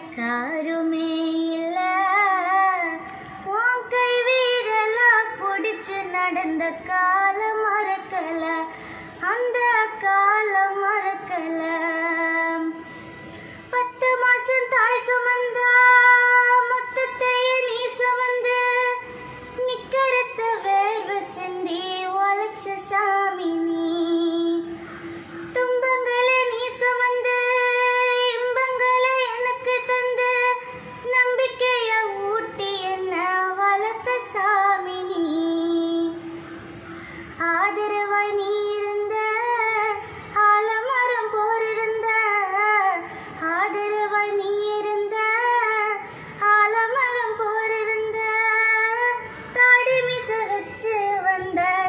எனக்காருமே இல்ல. உன் கை வீரலா பிடிச்சு நடந்த காலம் மறக்கல. ஆதரவாய் நீ